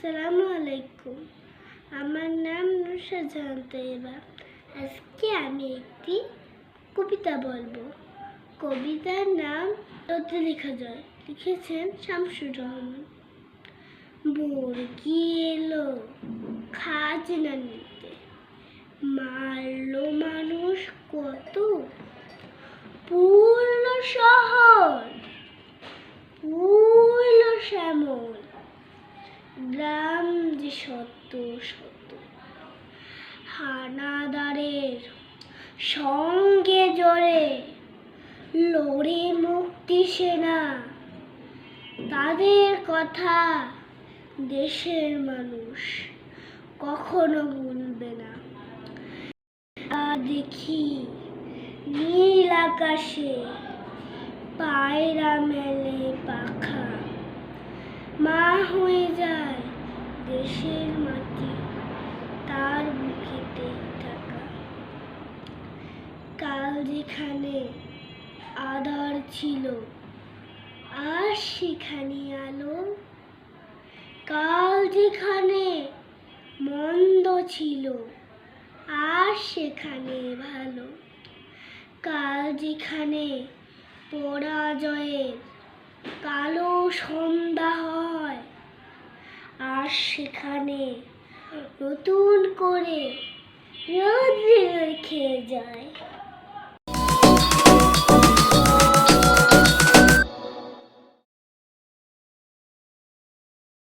আসসালামু আলাইকুম। আমার নাম নুরশাজাহান তৈবা আজকে আমি একটি কবিতা বলব। কবিতার নাম রোদে লেখা যায় লিখেছেন শামসুর রহমান। বর্গি এলো খাজনা নিতে? মারলো মানুষ কত? পূর্ণ শহর, পুরল শ্যামল। গ্রাম যে সত্য সত্য। হানাদারের সঙ্গে জড়ে লড়ে মুক্তি সেনা। তাদের কথা দেশের মানুষ কখনো ভুলবে না। দেখি নীল আকাশে পায়রা মেলে পাখা। মা হয়ে যায় দেশের মাটি তার বুকেতে থাকা। কাল যেখানে আধার ছিল, আর সেখানে আলো। কাল যেখানে মন্দ ছিল, আর সেখানে ভালো। কাল যেখানে পরাজয়ের কালো সন্ধ্যা সেখানে নতুন করে রোদ খেয়ে যায়।